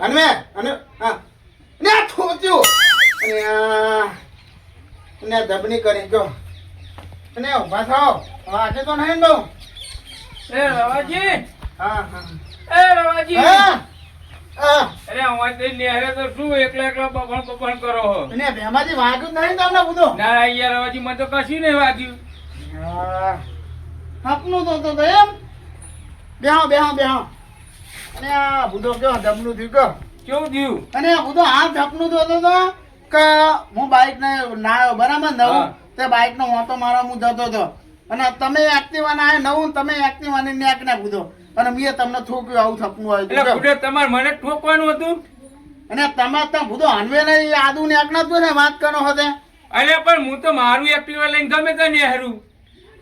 અને અને હા. ને થોચ્યો. અને આ ને દબની કરી જો. અને ઊભા થાઓ. આજે તો નહીં ને બહુ. એ રવાજી. હા હા. એ રવાજી. હા અરે હું તે નેહરે તો શું એકલા એકલા બબણ બબણ કરો હો અને ભેમાજી વાગ્યું નહીં તમને બધું. ના યાર રવાજી મને તો કશું નહીં વાગ્યું. હા. સપનું તો તો એમ. બેહો બેહો બેહો. અને આ બુધો કયો ધમનું થયું કયો? કેવું થયું? અને બુધો આ ધપનું થતો હતો કે હું બાઇક ને ના બરાબર નવું તે બાઇક નો ઓટો મારવા હું જતો હતો. અને તમે એક્ટિવા ના નવું તમે એક્ટિવા ને નેક ના બુધો અને મેં તમને થોક્યું આવું થપનું આવ્યું એટલે હતું તમારે મને ઠોકવાનું હતું? અને તમે ત્યાં બુધો હનવે નહીં આદુ ના તું ને વાત કરો હોતે અરે પણ હું તો મારું એક્ટિવા લઈને ગમે તે નેહરું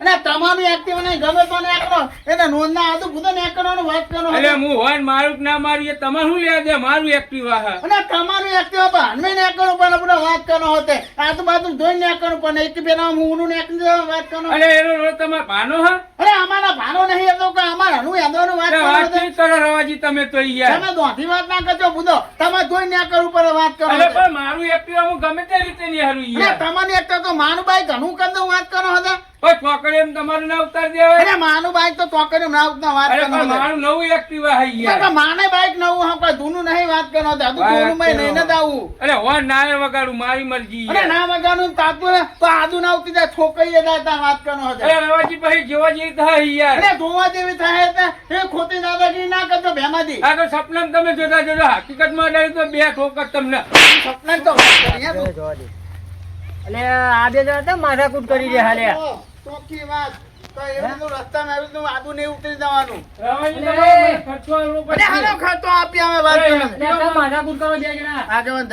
અને તમારું એક્ટિવા નહીં ગમે તો ને કરો એને નોંધ ના આદુ બુધો નેક કરવાનું વાત કરો એટલે હું હોય મારું ના મારું એ તમારે શું લેવા દે મારું એક્ટિવ હા. અને તમારું એક્ટિવા પર હનવે ને કરો પણ આપણે વાત કરો હોતે. આજુબાજુ જોઈ નેક કરો પણ એક પેલા હું ઊનું નેક વાત કરો અરે એનો રોજ ભાનો હા? અરે અમારા ભાનો નહીં હતો કે અમારા હનુ યાદવનું વાત કરો વાત નહીં કરો રવાજી તમે તો યાર. તમે દોઢી વાત ના કરજો બુધો. તમે જોઈ નેક કરો પર વાત કરો. અરે પણ મારું એક્ટિવા હું ગમે તે રીતે નેહરું હરું યાર. તમારી એક તો માનું ભાઈ ઘણું કરતો વાત કરો હતા. કોઈ તમારું ના ઉતાર દેવાય? અરે માનું બાઈક તો ચોકરી ના ઉતના વાત કરો મારું નવું એક્ટિવા હે યાર. માને બાઈક નવું હા જૂનું નહીં વાત કરો હતા જૂનું માં નહીં જ આવું. અરે હોય ના વગાડું મારી મરજી અરે ના વગાનું તાતું તો આદુ ના ઉતી જાય છોકરી એ ત્યાં વાત કરો અરે રવાજી પછી જેવા જેવી થાય યાર. અરે જોવા જેવી થાય એટલે એ ખોટી દાદાગીરી ના કરતો ભેમાજી. આ તો સપનામાં તમે જોતા જોતા હકીકતમાં અડાડી તો બે ઠોકર તમને. સપના તો તું. એટલે આ બે જણા કેમ માથાકૂટ કરી દે હાલે ચોખ્ખી વાત. તો એવું રસ્તામાં આવ્યું તો આદુ નહીં ઉતરી જવાનું. ખર્ચો આપી અમે વાત માથાકૂટ કરો બે જણા. આગેવાન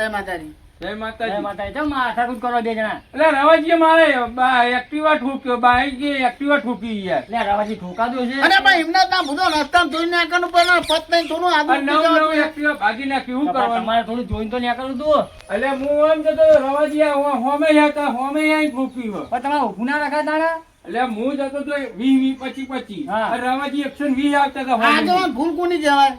જય માતાજી. જય માતાજી. માતાજી માથાકૂટ કરો બે જણા? એટલે રવાજી મારે એક્ટિવા ઠોક્યો બાઈક એક્ટિવા ઠોકી યાર. એટલે રવાજી ઠોકાતું છે. અને ભાઈ એમના ત્યાં બધો રસ્તામાં જોઈને નાખવાનું પણ પત નહીં થોડું આદુ આ નવું નવું એક્ટિવા ભાગી નાખ્યું શું તમારે કરવાનું? તમારે થોડું જોઈને તો તું. એટલે હું એમ જતો રવાજી હોમે હતા હોમે આઈ ઠોકી પણ તમારે ઊભું ના એટલે હું જતો તો વી વી પચી પચી. હા. રવાજી એકસો વી વીસ આવતા હતા. આગેવાન ભૂલ કોની જવાય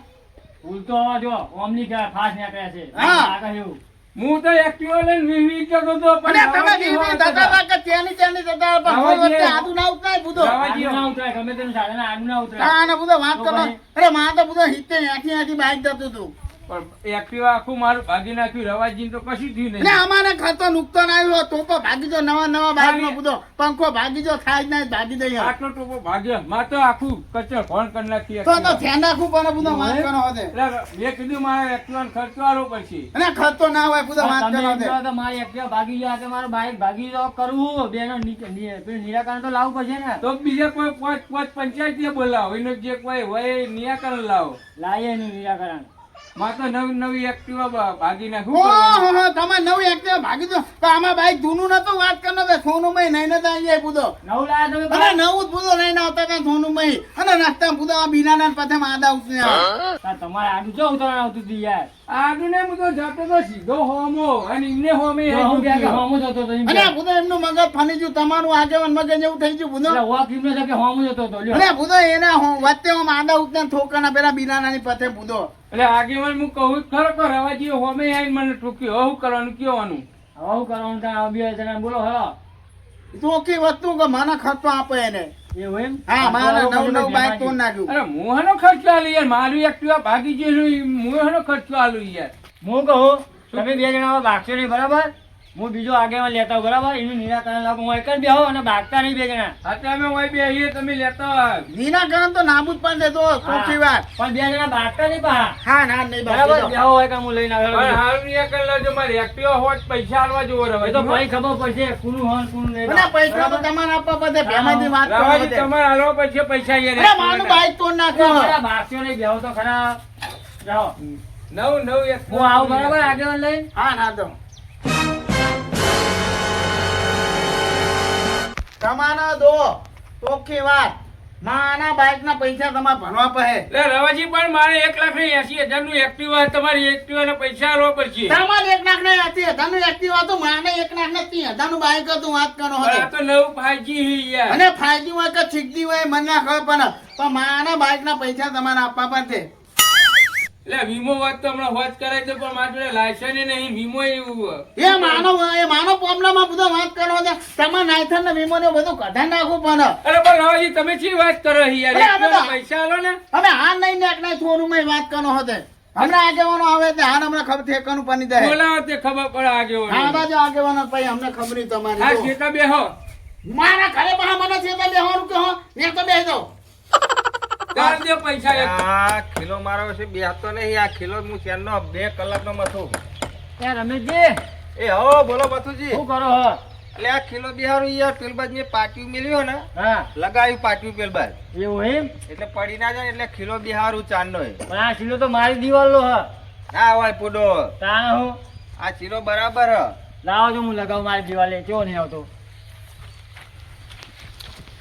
ભૂલ તો હવે જો ઓમની ફાસ્ટ નીકળ્યા છે. હા. આગળ એવું. હું તો એક્ટિવા લઈને વી વી જતો હતો પણ તમે રવાજી દાદા. બાકા ત્યાંની ત્યાંની દાદા પણ કોઈ વખતે આદુ ના ઉતરાય બુધો. ના ઉતરાય ગમે તેનું ના ઉતરાય. બધો વાત તો કરો અરે માં તો બધો હિતે આખી આખી બાઈક જતું હતું. પણ એક્ટિવા આખું મારું ભાગી નાખ્યું રવાજી તો કશું થયું નહીં. અમારે ખર્ચો નુકસાન આવ્યો તો તો ભાગી જો નવા નવા બાઈક નો ભાગી- પંખો ભાગી જો થાય જ ભાગી દઈએ આટલો ટોપો ભાગ્યો માં તો આખું કચર ભણ કરી નાખી તો તો ધ્યાન રાખવું પડે બધો વાત કરો હશે મેં કીધું મારે એક્ટિવાનો ખર્ચો આલવો પડશે અને ખર્ચો ના હોય બધો વાત મારી એક્ટિવા ભાગી ગયા કે મારું બાઈક ભાગી જાવ કરવું. બે નિરાકરણ તો લાવવું પડશે ને. તો બીજા કોઈ પાંચ પાંચ પંચાયત બોલાવો એનો જે કોઈ હોય નિરાકરણ લાવો. લાવીએ નિરાકરણ. માં તો નવી નવી એક્ટિવા ભાગી નાખું તમે તો આમાં ભાઈ જૂનું નતું વાત કરો કે સોનું માં નહીં નતા અહીંયા પૂદો. નવું લાયા તમે અરે નવું જ બુધો લઈને આવતા હતા સોનુમય. અને નાસ્તા પૂદો આ બીના પાસે માદા ઉતરી તમારે આડું જો ઉતરણ આવતું હતું યાર? આડું ને હું તો જતો તો સીધો હોમો અને એમને હોમે જો હું કે હોમું જ હતો. આ બુધો એમનું મગજ ફની ગયું તમારું આગેવન મગજ એવું થઈ ગયું પૂદો. એટલે વોક એમને છે કે હોમો જતો હતો. અને બુધો એને હું વચ્ચે હું માદા ઉતને ઠોકાના પેલા બીનાનાની પથે પૂદો. એટલે આગેવન હું કહું ખરો કે રવાજી હોમે આવીને મને ઠોક્યો હું કરવાનું કયો હવે હું કરવાનું તાર આ બે જણા બોલો હલો. કે વસ્તુ કે મને ખર્ચો આપે એને? એવું એમ? હા મારા નવ નવ બાઈક તો નાખ્યું. અરે હું હેનો ખર્ચો આલું યાર. મારું એક્ટિવા ભાગી ગયું હું હેનો ખર્ચો આલું યાર. હું કહું તમે બે જણા હવે ભાગશો નહીં બરાબર? હું બીજો આગેવાન લેતા બરાબર? એનું નિરાકરણ લાવો. હું એક જ બેહો અને ભાગતા નહીં બે જણા. અત્યારે અમે હોય બે આવીએ તમે લેતા હોય. નિરાકરણ તો નાબૂદ પણ દેતો સૌથી વાત. પણ બે જણા ભાગતા નહીં પા હા ના નહીં બરાબર? બેહો હોય કે હું લઈને પણ હાલ નિરાકરણ લાવજો મારે એક્ટિવા હોત પૈસા આલવા જોવો રહે. તો ભાઈ ખબર પડશે કુનું હોન કુનું નહીં. ના પૈસા તો તમારે આપવા પડે બેમાંથી વાત કરો તમારે આલવા પડશે પૈસા યાર અરે મારું બાઈક તો નાખ્યો. મારા ભાગશો નહીં બેહો તો ખરા. જાઓ. નવ નવ એક હું આવું બરાબર આગેવાન લઈને? હા ના તો. તમારા દો ચોખ્ખી વાત. માના બાઈક ના પૈસા તમારે ભરવા પડે. એટલે રવાજી પણ મારે એક લાખ ને એસી હજારનું એક્ટિવા તમારી એક્ટિવા ને પૈસા આલવા પડશે. તમારે એક લાખ ને એસી હજારનું એક્ટિવા તો માને એક લાખ ને ત્રીસ હજારનું બાઈક હતું વાત કરો હવે. તો નવું ફાઈજી યાર. અને ફાયદી હોય કે છીકદી હોય મને ના ખબર પણ પણ માના બાઈક ના પૈસા તમારે આપવા પડશે. એટલે વીમો વાત તો હમણાં વાત કરાય તો પણ મારી જોડે લાયસન્સ નહીં વીમો એવું એ માનો એ માનો પ્રોબ્લેમ બધો વાત કરો છે. તમે નાયથન ને વીમો ને બધું કઢાઈ નાખું પણ. અરે પણ રવાજી તમે શી વાત કરો યાર? આ એકટીવાના બધા- પૈસા આલો ને. અમે હા નહીં ને નહીં થોડું મેં વાત કરનો હોતે હમણાં આગેવાનો આવે તે હાલ હમણાં ખબર ઠેકાનું પાણી દે બોલાવો તે ખબર પડે આગે હા બાજુ આગેવાનો અમને ખબર નહીં હા તમારી જો. શેતા બેહો. મારા ઘરે પણ મને છે તો બેહવાનું કે હો મેં તો બેહી દઉં તાર દે પૈસા એક. આ ખીલો મારો છે બે હાથ તો નહીં આ ખીલો હું ચારનો બે કલાકનો મથું. ત્યાં રમેશજી. એ હો બોલો મથુજી. શું કરો હો? એટલે આ ખીલો બિહારું યાર પેલબાજ ને પાટિયું મેલ્યો ને હા. લગાવ્યું પાટિયું પેલબાજ. એવું એમ? એટલે પડી ના જાય એટલે ખીલો બિહારું ચાંદનો પણ આ ખીલો તો મારી દિવાલનો હા. ના હોય પૂડો. તા હું. આ ચીરો બરાબર હ. લાવો જો હું લગાવું મારી દિવાલે. કેવો નહીં આવતો?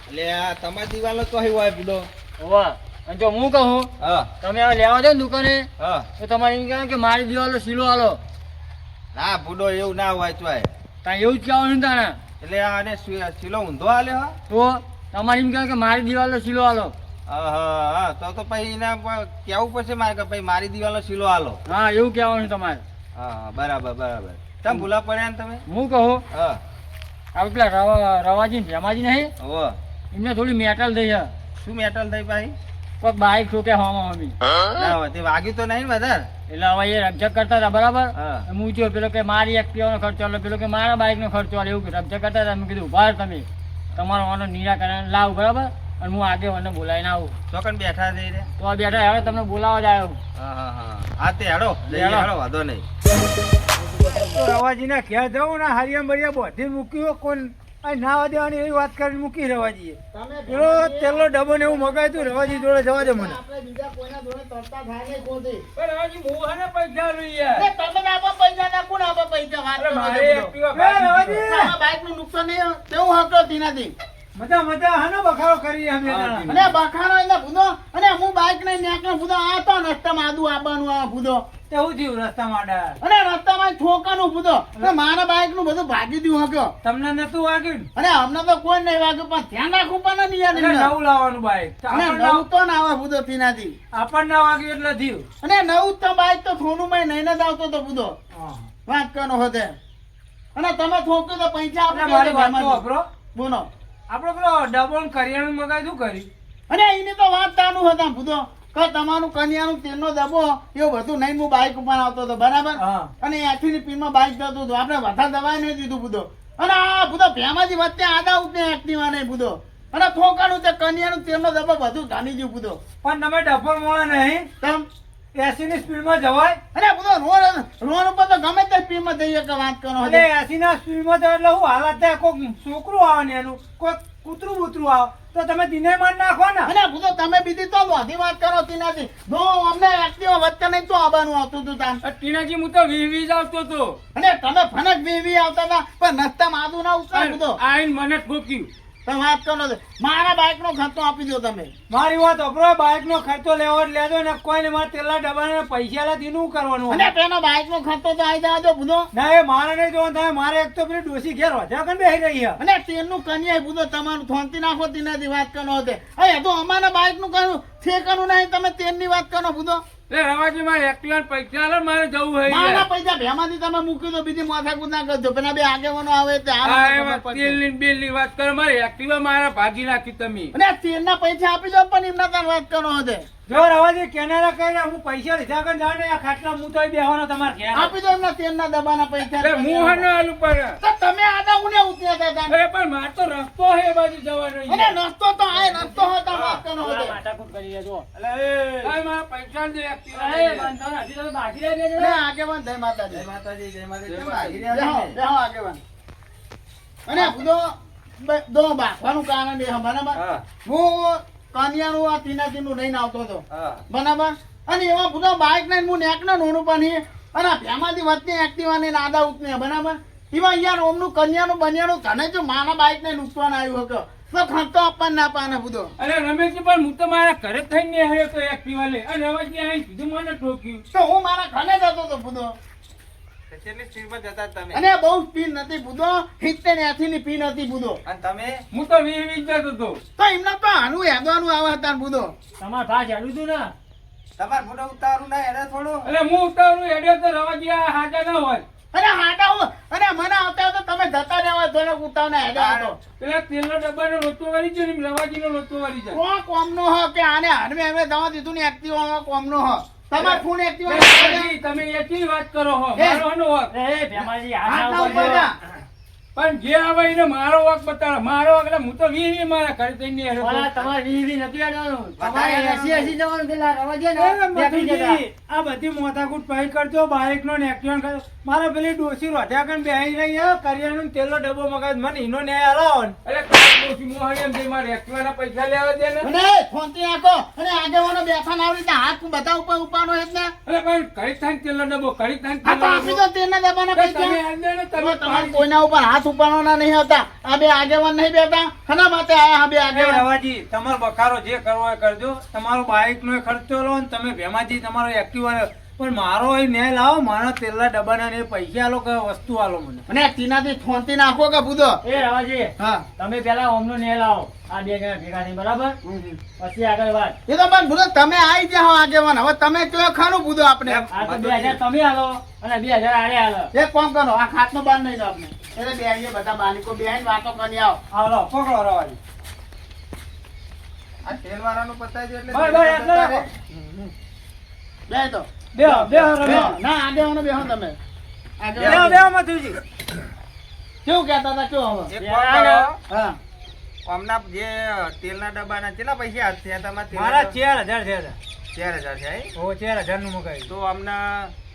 એટલે આ તમારી દિવાલો તો હોય પૂડો. હોવા. અને જો હું કહું હા. તમે હવે લેવા દો ને દુકાને હા. તો તમારે એમ કહેવાય કે મારી દિવાલો સીલો આલો. ના પૂડો એવું ના હોય તો ત્યાં એવું જ કહેવાનું તાણે એટલે આને સીલો ઊંધો આલે હા? તો તમારે એમ કહેવાય કે મારી દિવાલો સીલો આલો. હા તો તો પછી એના કહેવું પડશે મારે કે પછી મારી દિવાલો સીલો આલો? હા એવું કહેવાનું તમારે. હા બરાબર બરાબર. તમે ભૂલા પડ્યા ને તમે? હું કહું? હા. આ પેલા રવા રવાજી ને ભેમાજી નહીં? એમને થોડી મેટલ થઈ છે. શું મેટલ થઈ ભાઈ? કોઈક બાઈક ઠોકે હોમાં. ના તે વાગ્યું તો નહીં વધારે? એટલે હવે એ રબજક કરતા હતા બરાબર? હું. જો પેલો કે મારી એક્ટિવાનો ખર્ચો આલો પેલો કે મારા બાઇકનો ખર્ચો આલો એવું રબજક કરતા હતા મેં કીધું ઊભા તમે. તમારો આનો નિરાકરણ લાવ બરાબર? અને હું આગે મને બોલાવીને આવું. ચોકન બેઠા થઈ રે. તો આ બેઠા હવે તમને બોલાવા જ આવ્યો. હા હા હા. હા તે હેડો. હેડો. હેડો વાંધો નહીં. રવાજીના ઘેર જવું ને હરિયમ બરિયા બોધી મૂક્યું કોણ? આ નાવા દેવાની એવી વાત કરીને મૂકી રવાજીએ તમે પેલો તેલનો ડબ્બો ને એવું મગાવ્યું હતું રવાજી જોડે જવા દે મને. બીજા કોઈના જોડે તરતા થાય નહીં ખોટી. રવાજી હું પૈસા યાર તમે આપો પૈસા ના કોણ આપો પૈસા? વાત મારે રવાજી! ગયું. તમારા નુકસાન નહીં કેવું હતો તેનાથી. મજા મજા હાનો બખાડો કરી અમે અને બખાડો એટલે ભૂદો. અને હું બાઈક ન્યાક ને ભૂદો આ તો નષ્ટ માદુ આપવાનું આ ભૂદો. તે થયું રસ્તામાં ડાળ? અને રસ્તામાં ઠોકાનું ભૂદો અને મારા બાઈકનું બધું ભાગી દીધું હક્યો તમને નતું વાગ્યું અને અમને તો કોઈ નહીં વાગ્યું પણ ધ્યાન રાખવું પણ નહીં યાર એટલે એમને. નવું લાવવાનું બાઈક. અને આપણને નવું તો ના આવે ભૂદો તેનાથી આપણને વાગ્યું એટલે થયું. અને નવું તો બાઈક તો થોડું માં નહીં જ આવતો તો હા. વાત કરનો હોતે અને તમે ઠોક્યું તો પૈસા એટલે આપી મારી વાત વાપરો. બોલો. આપણે પેલો ડબલ કરિયાણું મગાવી શું કર્યું? અને એની તો વાત તાનું હતા ભૂદો. કે તમારું કન્યાનું તેલનો દબો એવું બધું નહીં હું બાઈક ઉપર આવતો હતો બરાબર? અને એથી ની બાઇક બાઈક જતું હતું. આપણે વધારે દવાઈ નહીં દીધું બુધો. અને આ બુધો ભેમાજી વચ્ચે આદા ઉઠને એક્ટિવા નહીં બુધો. અને ઠોકાનું તે કન્યાનું તેલનો દબો બધું ધાની ગયું બુધો. પણ તમે ડફર મળે નહીં. તમ એસી ની સ્પીડમાં જવાય? અને બધો રોડ રોડ ઉપર તો ગમે તે સ્પીડમાં જઈએ કે વાત કરો. એટલે એસી ના સ્પીડમાં તો એટલે હું હાલત થાય. કોઈક છોકરું આવે ને એનું કોઈક કૂતરું બૂતરું આવ. તો તમે દિને માન નાખો ને. અને બુધો તમે બીજી તો બધી વાત કરો ટીનાજી. જો અમને એક્ટિવા વચ્ચે નહીં તો આવવાનું આવતું હતું તાન ટીનાજી હું તો વી વી જ આવતો હતો. અને તમે ફનક વીવી આવતા હતા પણ નસ્તા આદુ ના ઉસાર બુધો. આઈને મને ઠોક્યું. તમે વાત કરો મારા બાઈક નો ખર્ચો આપી દો તમે. મારી વાત અપરો બાઇક નો ખર્ચો લેવો લેજો ને કોઈને મારે તેલા ડબ્બા પૈસા લાથી નું કરવાનું અને તેનો બાઈક નો ખર્ચો તો આવી દો બુધો. ના એ મારે નહીં જોવાનું થાય મારે એક તો પેલી ડોસી ઘેર વધ્યા કન બેહી રહી છે. અને તેનું કન્યા બુધો તમારું થોંતી નાખો તેનાથી વાત કરો હતી અરે તો અમારા બાઈકનું કયું ઠેકાનું નહીં તમે તેલની વાત કરો બુધો. એ રવાજી મારે એકટીવા પૈસા આલો મારે જવું હોય મારા પૈસા ભેમાંથી તમે મૂકી દો બીજી માથાકૂટ ના કરજો. પેલા બે આગેવાનો આવે તે આ તેલની તેલની ની વાત કરો મારે એક્ટિવા મારા ભાગી નાખી તમે. અને તેલના પૈસા આપી દો પણ એમના તાર વાત કરો તે જો રવાજી કેનેડા કહીને હું પૈસા લીધા કન જાવ આ ખાટલા હું તો બેહવાનો તમારે ઘેર. આપી દો એમના તેલના દબાના પૈસા. અરે હું હે ને આલુ તો તમે આદા ઉને ઉતર્યા હતા અરે પણ માર તો રસ્તો હે એ બાજુ જવાનો અને રસ્તો તો આ રસ્તો હોતા વાત કરો તે માથાકૂટ કરી લેજો. અરે મારા પૈસા દે એક્ટિવા અરે બંધો નથી તો બાકી રહી બે અને આગેવાન જય માતાજી. જય માતાજી જય માતાજી. કેમ માતાજી. ભાગી બેહો છો ને? બેહો આગેવાન. અને દો બાફવાનું કારણ એ બરાબર? હું કન્યાનું આ તીનાજીનું લઈને આવતો હતો. બરાબર? અને એવા બધા બાઇક લઈને હું નેકને નોનું પણ અને ભેમાંથી વચ્ચે એક્ટિવા ને આદા ઉતને બરાબર? એવા યાર ઓમનું કન્યાનું બન્યાનું તને જો મારા બાઇક ને નુકસાન આવ્યું હતો. તો ખર્ચો આપવા ના પાને બધો. અરે રમેશ પણ હું તો મારા ઘરે થઈને આવ્યો તો એક્ટિવા લે અને રવાજી અહીં સીધું મને ટોક્યું તો હું મારા ઘરે જતો હતો બધો કેટલી સ્પીડમાં જતા તમે અને બહુ સ્પીડ નથી બુધો સિત્તેર એસી ની પીન હતી બુદો અને તમે? હું તો વી વી જતો હતો. તો એમને તો આનું હેદવાનું આવે હતા બુધો તમારે ભાગ હેડું હતું ને? તમારે ફોટો ઉતારું ના એને થોડું? એટલે હું ઉતારું હેડ્યો તો રવા ગયા હાજા ના હોય. અરે હાટા હું અરે મને આવતા તો તમે જતા રહેવા જોને ઉતાવળને હેડ્યા હતો. પેલા તેલનો ડબ્બાનો લોટો વાળી છે ને રવાજીનો લોટો વાળી છે કોણ કોમનો હ કે આને હરમે અમે દવા દીધું ને એક્ટિવા કોમનો હ? તમાર ફોન એક્ટિવા તમે એકી વાત કરો હો? મારો નો વાંક. એ ભેમાજી ઉપર ઉપર પણ જે આવે એને મારો વાંક બતાડો. મારો વાંક એટલે હું તો વી વી મારા ઘરે જઈને ઓલા તમારે વી વી નથી આડવાનું તમારે એસી એસી જવાનું પેલા ને બેઠી જતા. મધુજી, આ બધી મોથાકૂટ ભાઈ કરજો બાઇક નો ને એક્ટિવા કરજો. મારા પેલી ડોસી રોધ્યા કણ બેહી રહી હે કરિયાણું તેલનો ડબ્બો મગાવ્યો. મને આલાવો ને. એટલે કાંઈ ડોશી મોહાણી એમ દે મારે એક્ટિવાના પૈસા લેવા દે ને. અને ફોનથી આકો અને આગેવાનો બેઠા ના આવડી હાથ બધા ઉપર ઉપાનો હે ને. અરે ભાઈ ઘડી થાય તેલનો ડબ્બો થાય આ તો આપી દો તેના દબાના તમે પૈસા. હાલ દે ને, તમે તમે તમારે કોઈના ઉપર હાથ ઉપાડવાના નહીં હતા આ બે આગેવાન નહીં બેઠા. હના માટે આયા આ બે એ આગેવાન. રવાજી તમારો બખારો જે કરવો હોય કરજો. તમારો બાઇક નો ખર્ચો લો ને તમે ભેમાજી તમારો એક્ટિવા. પણ મારો એ ન્યાય લાવો મારા તેલના ડબ્બાના ને પૈસા આલો કે વસ્તુ આલો મને. અને તીનાથી ફોનથી નાખો કે બુધો એ રવાજી હા. તમે પેલા ઓમનો નેલ લાવો આ બે ગયા ભેગા થઈ બરાબર? પછી આગળ વાત. એ તો પણ બુધો તમે આવી જાઓ આગેવાન. હવે તમે કયો ખાનું બુધો આપણે? આ તો બે હજાર તમે આલો અને બે હજાર આડે આલો. એક કોમ કરો આ ખાતનો બાર નહીં દો આપણે. એટલે બે આવીએ બધા બાલિકો બેહીને વાતો કરી આવો. આવો પકડો રવાજી. આ તેલ વાળાનું પતાવી દે. એટલે બે બસ, બે તો બેહો બેહો બેહો. રવાજી ના આગેવાનો બેહો તમે. બેહો. બેહો મધુજી. કેવું કહેતા હતા કેવું હવે? બે હા. હમણાં જે તેલના ડબ્બાના કેટલા પૈસા હાથ થયા તમારા મારા ચાર હજાર થયા ચાર હજાર છે હે? ઓ ચાર હજારનું મગાવ્યું. તો અમને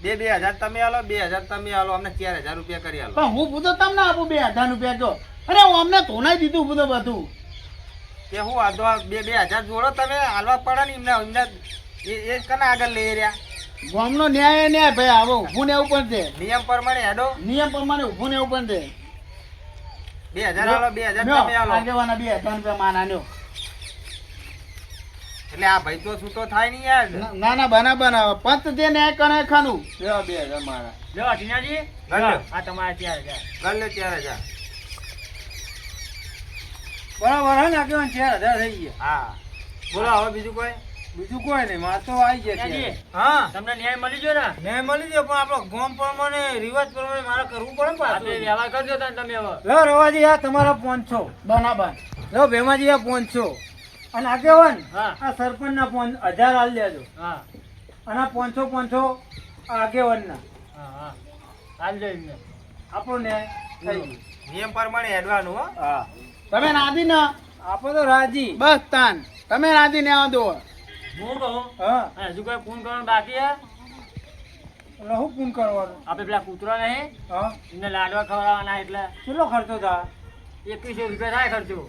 બે બે હજાર તમે આલો બે હજાર તમે આલો અમને ચાર હજાર રૂપિયા કરી આલો. પણ હું બુધો તમને આપું બે હજાર રૂપિયા જો અરે હું અમને ધોનાઈ દીધું બધું બધું. કે હું આધો આ બે બે હજાર જોડો તમે હાલવા પડે ને એમને એમને એ એ કના આગળ લઈ રહ્યા? ગામનો ન્યાય એ ન્યાય ભાઈ. આવો ઊભું ને એવું પણ છે. નિયમ પ્રમાણે હેડો. નિયમ પ્રમાણે ઊભું ને ઉપર દે બે હજાર આલો બે હજાર તમે આલો. આગેવાના બે હજાર રૂપિયા માના લ્યો. એટલે આ ભાઈ તો છૂટો થાય નહીં યાર. ના- ના ના બના બનાવે પંત જે ન્યાય કણે ખાનું. બે હજાર મારા. લ્યો અઠિયાજી. આ તમારા ચાર હજાર. ગણ લે ચાર હજાર. બરાબર હે ને આગેવાન ચાર હજાર થઈ ગયા. હા. બોલો હવે બીજું કોઈ? બીજું કોઈ નહીં માર તો આવી જશે હા. તમને ન્યાય મળી ગયો ને? ન્યાય મળી ગયો પણ આપણો ગોમ પ્રમાણે રિવાજ પ્રમાણે મારે કરવું પડે ને આપણે પાછું. વ્યવહાર કરજો તાન તમે હવે. લો રવાજી આ તમારા પાંચસો. બરાબર લો ભેમાજી આ પાંચસો. અને આગેવાન હા. આ સરપંચ ના પાંચ હજાર હાલ દેજો. હા. અને આ પાંચસો પાંચસો આ આગેવાન ના હા હા. હાલ જો આપણને આપણો ને થઈ નિયમ પ્રમાણે હેડવાનું હો. હા. તમે રાજી ના. આપણે તો રાજી. બસ તાન. તમે રાજી ને આવો દો હું કહું હા. હજુ કોઈ ફોન કરવાનો બાકી હે? એટલે શું ફોન કરવાનું? આપણે પેલા કૂતરો નહીં હા? એમને લાડવા ખવડાવવાના એટલે. કેટલો ખર્ચો થાય એકવીસો રૂપિયા થાય ખર્ચો.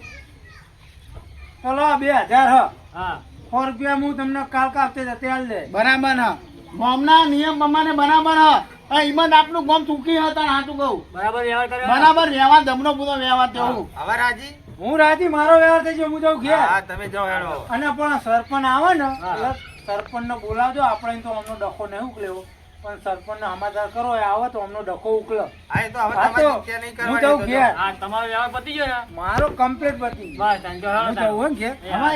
ચલો બે હજાર હ. હા. સો રૂપિયા હું તમને કાલ કાપતે જતે હાલ દે. બરાબર હા. ગામના નિયમ પ્રમાણે બરાબર હા. આ આપનું ગોમ ચૂકી હતા હાચું કહું. બરાબર વ્યવહાર કર્યો બરાબર વ્યવહાર જમનો પૂરો વ્યવહાર તેવું હવે રાજી? હું રાતી મારો વ્યવહાર થઈ ગયો હું જાઉં ઘેર. હા તમે જાઓ હેડો. અને પણ સરપંચ આવે ને એટલે સરપંચ ને બોલાવજો આપણે તો અમનો ડખો નહીં ઉકલેવો. પણ સરપંચ ને સમાચાર કરો એ આવે તો અમનો ડખો ઉકલો. હા તો હવે હા તમારી નહીં હું જાઉં ઘેર. હા તમારો વ્યવહાર પતી ગયો ને મારો કમ્પ્લીટ પતી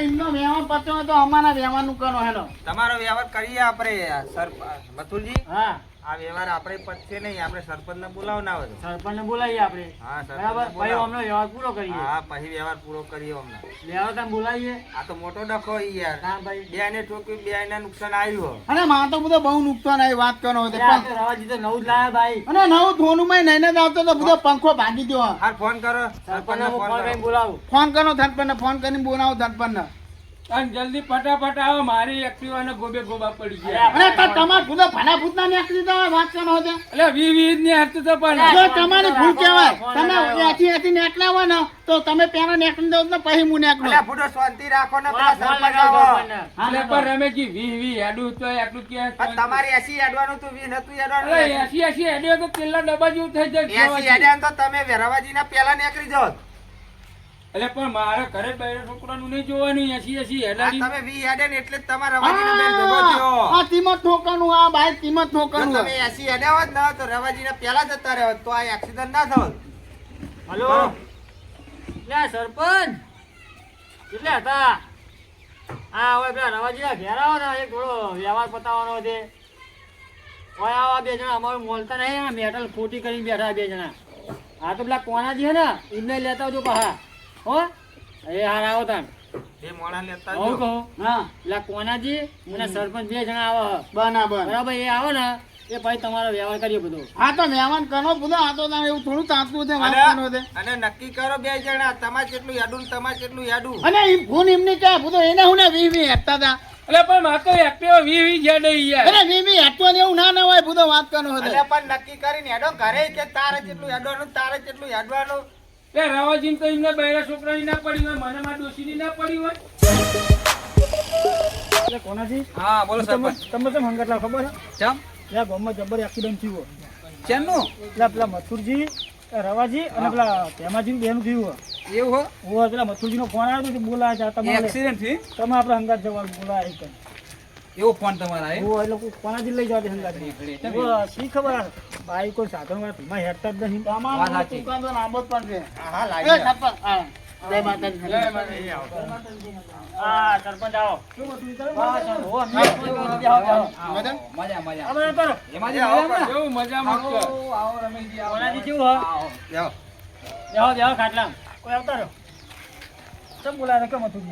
એમનો વ્યવહાર પત્યો તો અમારા વ્યવહારનું કરો હેડો. તમારો વ્યવહાર કરીએ આપણે સર મથુરજી? હા. આ વ્યવહાર આપણે પતશે નહીં આપણે સરપંચ ને બોલાવના હોય. સરપંચને બોલાવીએ આપણે. હા સરપંચ બરાબર? પછી અમને વ્યવહાર પૂરો કરીએ. હા પછી વ્યવહાર પૂરો કરીએ અમને. વ્યવહાર તમે બોલાવીએ. આ તો મોટો ડખો યાર. હા ભાઈ. બે ને ઠોક્યું બે ને નુકસાન આવ્યું અને માં તો બધો બહુ નુકસાન આવી વાત કરો હતો પણ રવાજી તો નવું જ લાયા ભાઈ. અને નવું ધોનું માં નહીં જ આવતો તો બધો પંખો ભાગી ગયો. હાર ફોન કરો. સરપંચને સરપંચને ફોન ફોન કરો. કરીને બોલાવું. ફોન કરો ધનપન ફોન કરીને બોલાવો ધનપન અને જલ્દી ફટાફટ આવો મારી એક્ટિવાને ગોબે ગોબા પડી ગયા. અને તો તમાર ભૂલો ભલા ભૂતના નીકળી તો વાત કરો છો? એટલે વી વી ની હાથ તો પણ. જો તમારી ભૂલ કહેવાય તમે. એથી એથી નીકળ્યા હોય ને તો તમે પેલા નીકળી દો ને પછી હું નીકળું. એટલે ફૂટો શાંતિ રાખો ને પેલા ફોન સરપંચ આવો. એટલે પણ રમેશજી વી વી હેડું તો એટલું કે તમારી એસી હેડવાનું તો વી નતું એડવાનું એસી એસી એડ્યો તો તેલના ડબ્બા જેવું થઈ જાય એસી એડ્યા તો તમે વેરાવાજીના પેલા નીકળી જાઓ. એટલે પણ મારે ઘરે બૈરા છોકરાનું નહીં જોવાનું એસી એસી હેલાડી. હેડાડી તમે વી હેડે ને એટલે તમારા રવાજીનો બેન ભેગો થયો. આ કિંમત ઠોકાનું આ ભાઈ કિંમત ઠોકાનું તમે એસી હેડે હોત ને તો રવાજીના પેલા જતા હોત તો આ એક્સિડન્ટ ના થયો. હલો? લે સરપંચ. કેટલે હતા? હા હવે પેલા રવાજીના ઘેર આવો ને એક થોડો વ્યવહાર પતાવવાનો છે. ઓય આવા બે જણા અમારું મોલતા નહીં આ મેટલ ખોટી કરીને બેઠા બે જણા. હા તો પેલા કોનાજી હે ને એમને લેતા આવજો પહા હો એ હાર આવો તાન બે મોણા લેતા હું કહું હા. પેલા કોનાજી અને સરપંચ બે જણા આવે હે. બરાબર. બરાબર એ આવે ને એ પછી તમારો વ્યવહાર કરીએ બધો. હા તો મહેમાન કરો બધો આ તો તારે એવું થોડું છે વાત અને- છે. અને નક્કી કરો બે જણા તમારે કેટલું યાડું તમારે કેટલું યાડું અને ફોન એમની ક્યાં? બધો એને હું ને વી વી હેઠતા હતા. એટલે પણ મારે તો એક્ટિવા વી નહીં યાર. અરે વી વી હેઠતો એવું ના ના હોય બધો વાત છે પણ નક્કી કરીને હેડો ઘરે કે તારે જેટલું હેડવાનું તારે જેટલું હેડવાનું. તે રવાજીને તો એમને બૈરા છોકરાની ના પડી હોય મને મારા ડોશીની ના પડી હોય. એટલે કોનાજી હા બોલો તમે તમે હંગત લાવ ખબર છે ચમ ત્યાં ગામમાં જબર એક્સિડન્ટ થયું ચેનનું પેલા પેલા મથુરજી રવાજી અને પેલા ભેમાજી બેન થયું એવું હો? પેલા મથુરજી નો ફોન આવ્યો તો બોલાય છે તમારે. એક્સિડન્ટથી? તમે આપણે હંગાત જવાનું બોલાય એવો ફોન તમારા એ લઈ જવા શી ખબર? ભાઈ કોઈ સાધન હેરતા જ નહીં. તમામ વાત દુકાન તો નાબૂદ પણ છે. હા એ લાવી સરપંચ, જય માતાજી. હા સરપંચ આવો. હા, સર, હો, અમે બેહો, બેહો. મજા? મજા મજા. આ કરો. એમાં એ આવો કેવું મજામાં કર. આવો આવો રમેશજી આવો. કોનાજી કેવું હો? જાઓ. બેહો, બેહો, ખાટલામાં. કોઈ આવતા રહો. ચમ બોલાવે? કેમ હતું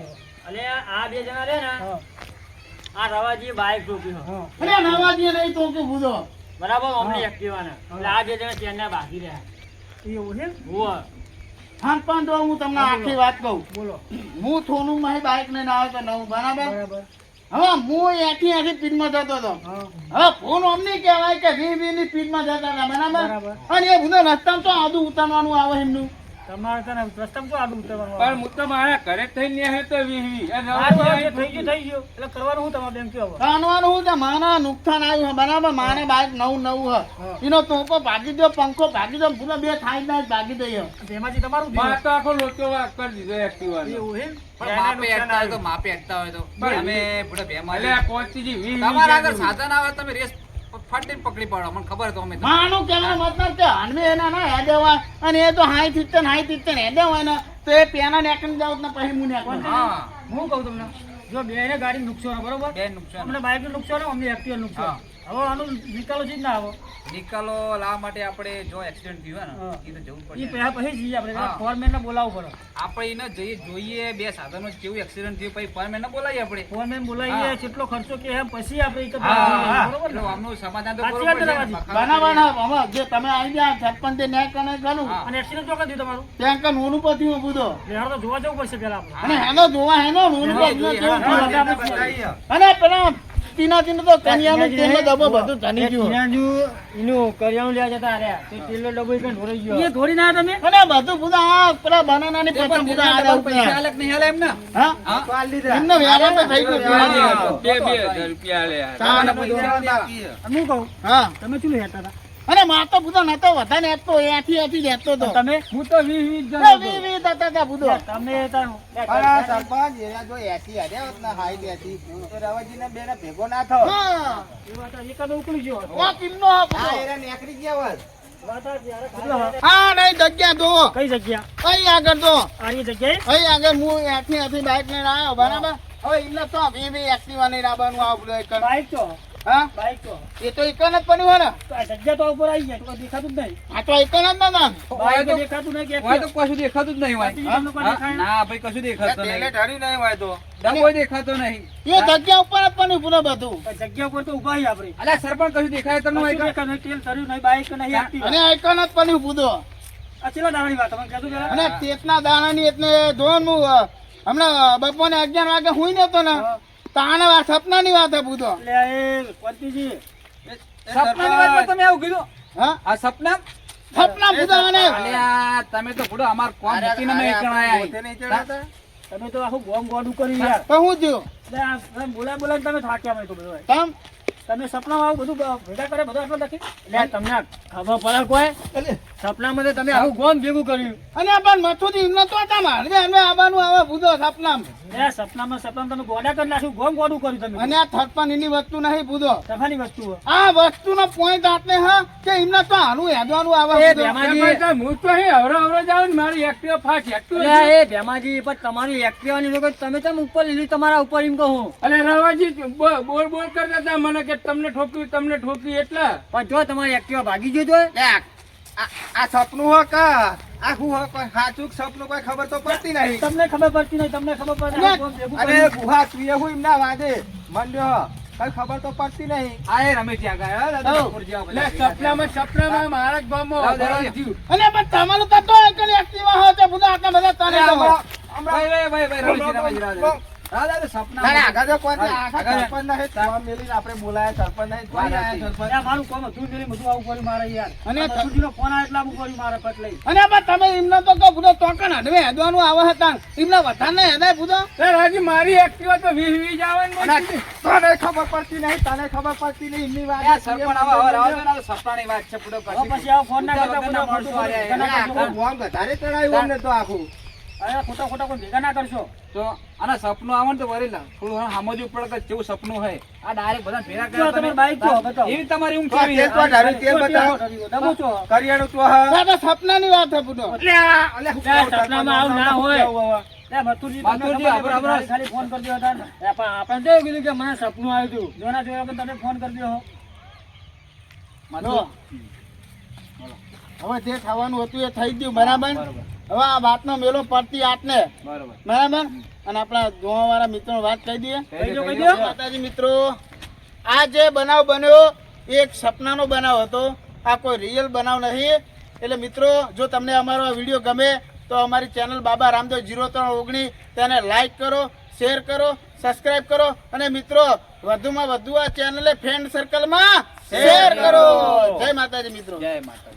અલે આ બે જણા રે ને આ રવાજી બાઈક ટોકી. અરે રવાજી નહીં તો કે બુધો બરાબર અમને એક્ટિવાના એટલે આ બે જણા ત્યાંના બાકી રહ્યા. એવું છે હોવે. હા પણ તો હું તમને આખી વાત કહું. બોલો. હું થોનું મારી બાઇક ને ના આવે તો નવું બરાબર? હવે હું એથી એથી સ્પીડમાં જતો હતો. હા. હવે ફોન અમને કહેવાય કે વી વી ની સ્પીડમાં જતા હતા બરાબર? બરાબર. અને એ બધા રસ્તામાં તો આદુ ઉતારવાનું આવે એમનું. તમારે તને પ્રસ્તાવ તો આડું ઉતરવાનું પણ હું તો મારા ઘરે થઈને ન્યા તો વી વી અને હા, તો રવાજી થઈ ગયું થઈ ગયું. એટલે કરવાનું હું તમારે બેન કયો કાનવાનું હું છે? મારા નુકસાન આવ્યું છે બરાબર? મારે બાઇક નવું નવું હા. એનો તોપો ભાગી દો પંખો ભાગી દો પૂરા બે થાય ના ભાગી દઈએ. તેમાંથી તમારું મારે તો આખો લોચો વાગ કરી દીધો એક્ટિવાનો એવું એમ? પણ માપે હેડતા હોય તો માપે હોય અમે તમારા આગળ સાધન આવે તમે રેસ ફાટી પકડી પાડો. મને ખબર તો. અમે માનું મતલબ કે હનવે એના ના હેડે હોય અને એ તો હાઈ તિત્તર હાઈ તિત્તર હેડે હોય ને તો એ પેના નેકન જાવ ને પછી હું હા. હું કહું તમને જો બે ગાડી નુકસાન બરોબર? બે નુકસાન. અમને બાઇકનું નુકસાન અમને એક્ટિવા નુકસાન. હવે આનો નિકાલો છે ના આવો. નિકાલો લાવવા માટે આપણે જો એક્સિડન્ટ થયું હોય. ને એ તો જવું એ પહેલા પછી જઈએ આપણે હા. ફોરમેન ને બોલાવવું પડે. આપણે એને જઈએ જોઈએ બે સાધનો કેવું એક્સિડન્ટ થયું પછી પરમેન ને બોલાવીએ આપણે. ફોરમેન બોલાવીએ કેટલો ખર્ચો કે એમ પછી આપણે એક. બરોબર ને? આમનું સમાધાન તો કરવું પડે બના બના હવે જે તમે આવી ગયા સરપંચ ને ન્યાય કરે ગણું અને એક્સિડન્ટ ચોક્કસ કદી તમારું. ત્યાં કન ઓનું પતિ હું બુધો. લેહાર તો જોવા જવું પડશે પહેલા આપણે. અને હેનો જોવા હેનો ઓનું હા, પતિ. અને પેલા તીના તીનો તો કન્યાનું તેલનો ડબ્બો બધું ધની ગયું એનું કરિયાણું લેવા જતા રહ્યા તે તેલનો ડબ્બો એક ધોરી ગયો એ ધોરી ના તમે અને બધું બધા આ પેલા બનાના ની પતંગ પણ આ તેના પૈસા. આલે નહીં આલે એમને? હા હા? પાલ લીધા. એમને વ્યવહાર તો થઈ ગયો. બે બે રૂપિયા લે યાર. ચાલો, પૈસા બધું. હું કહું હા તમે શું લેતા હતા અને માં તો બુધો નતો વધારે નેતો એથી એથી નેતો તો. તમે હું તો વી વી જ વી વી થતા હતા બુધો તમે તાર- પણ સરપંચ એના જો એથી હર્યા ઓતના હાઈ દેતી તો તો રવાજીને બેને ભેગો ના થો હા. એ વાત એક તો ઉકળી ગયો. વા કિમનો હા હા, એરા ગયા? હા નહીં જગ્યા તો કઈ જગ્યા? અહીં આગળ જો આની જગ્યાએ? અહીં આગળ હું એથી એથી બાઇક લઈને આવ્યો બરાબર? હવે એમને તો વી વી એક્ટિવા નહીં લાવવાનું આ બધું એક તો. હા બાઈક એ તો એક જ પડ્યું હોય ને જગ્યા તો ઉપર આવી ગયા તો દેખાતું જ નહીં આ તો એક જ નતા બાઈક તો દેખાતું નહીં કે હોય તો કશું દેખાતું જ નહીં હોય. બાકી તમને કોઈ હા? દેખાય ના ભાઈ કશું દેખાતું નહીં ઢળી નહીં હોય તો. ડબ્બો દેખાતો નહીં એ જગ્યા ઉપર જ પૂરો બધું જગ્યા ઉપર તો ઊભા આપણે અલ્યા સરપંચ કશું દેખાય તમને કશું હોય કે? દેખાતું નહીં, તેલ તર્યું નહીં, બાઈક નહીં, એક્ટિવા. અને એક જ પડ્યું બુધો આ છેલ્લા વાત તમે કહેજો પેલા. અને તેતના દાણાની એટલે જોન હું હમણાં બપોરે અગિયાર વાગે હુઈ નતો ને. તાણે આ સપનાની વાત આપું તો એટલે પતિજી, સપનાની વાતમાં તમે આવું કીધું? હા? આ સપના? સપના અને અલ્યા તમે તો ભૂડો અમાર કોમ કણાયા પોતે નહીં ચડાતા? તમે તો આખું ગોમ ગોડું કરી યાર. તો હું થયું એટલે બોલા તમે બોલાય બોલાય તમે થાક્યા હોય તો બધું. તમ તમે સપનામાં આવું બધું ભેગા કરે બધું આટલું લખી? એટલે તમને ખબર પડે કોઈ? સપનામાં તમે આવું ગોમ ભેગું કર્યું. અને પણ મથુજી એમને તો હતા મારે અમે આવવાનું આવે બુધો સપનામાં. એ સપનામાં સપનામાં તમે ગોડા કરી નાખ્યું ગોમ ગોડું કર્યું તમે. અને આ થરપણ એની વસ્તુ નહીં બુધો તમારી વસ્તુ આ વસ્તુનો પોઈન્ટ આપને હા કે એમને તો આનું હેદવાનું આવે એ ભેમાજી હું તો અહીં અવરો અવરો જાઉં ને મારી એક્ટિવા ફાસ્ટ એક્ટિવા એ ભેમાજી પણ તમારી એક્ટિવાની લોકો તમે કેમ ઉપર લીધી તમારા ઉપર એમ કહું? અરે રવાજી બોલ બોલ કરતા હતા મને કે તમને ઠોક્યું તમને ઠોક્યું એટલે? પણ જો તમારી એક્ટિવા ભાગી ગયું તો? આ સપનું હો કે? આ હો કોઈ સાચું સપનું કોઈ ખબર તો પડતી નહીં. તમને ખબર પડતી નહીં તમને ખબર પડે અલ્યા, ગોમ ભેગું અરે ગુહા તું એવું એમના વાદે. મંડ્યો કઈ ખબર તો પડતી નહીં. આ એ રમેશ ત્યાં જેવા લે સપનામાં સપનામાં મારા જ ગામમાં. ગયું. પણ તમારું તો એક એકલી એક્ટિવા હોય તે બધા આટલા બધા તને અરે તો ભાઈ, ભાઈ, ભાઈ, ભાઈ, મારું કોમ હતું જ નહીં, બધું આવું કર્યું મારે યાર. અને અને મસૂદીનો ફોન આવે એટલે આવું કર્યું મારે પટ લઈ અને પણ તમે એમને તો કહો બુધો તોકન હડવે હેદવાનું આવે હતા. એમને વધારે બુધો. લે મારી એક્ટિવા તો વીસ વીસ આવે તને ખબર પડતી નહીં તને ખબર પડતી નહીં એમની વાત સપનાની વાત છે, પૂરો પછી. આવો ફોન ના કરતા વધારે ચડાયું અમને તો આખું. અરે ખોટા ખોટા કોઈ ભેગા ના કરશો તો આના સપનું આવે ને તો વળી લા- થોડું સમજવું પડે કે કેવું સપનું હોય આ ડાયરેક્ટ બધા ભેગા જો કર્યા તમારી બાઈક જો, બતાવો. એવી તમારી ઊંઘ કેવી તેલ તો ઢાળ્યું, તેલ બતાવો. દબો છો. કરિયાણું તો હા. આ સપનાની વાત છે બુધો અલ્યા, અલ્યા, શું લે, કહું સપનામાં આવું ના હોય. કેવું હવે? લે, મથુરજી, તમને મથુરજી, ખબર આપણે- છે, ખાલી- ખાલી ફોન કરી દ્યો હતા ને. એ પણ આપણે તો કીધું કે મને સપનું આવ્યું હતું જોના જોયા તમે ફોન કરી દો હવે જે થવાનું હતું એ થઈ ગયું બરાબર હવે આ વાતનો મેલો પડતી આટને બરોબર. અને આપણા ધોવા વાળા મિત્રો વાત કહી દઈએ. માતાજી મિત્રો આ જે બનાવ બન્યો એ એક સપનાનો બનાવ હતો. આ કોઈ રિયલ બનાવ નહીં એટલે મિત્રો જો તમને અમારો આ વીડિયો ગમે તો અમારી ચેનલ બાબા રામદેવ જીરો ત્રણ ઓગણી તેને લાઈક કરો શેર કરો સબસ્ક્રાઇબ કરો. અને મિત્રો વધુમાં વધુ આ ચેનલે ફ્રેન્ડ સર્કલમાં શેર કરો. જય માતાજી મિત્રો. જય માતા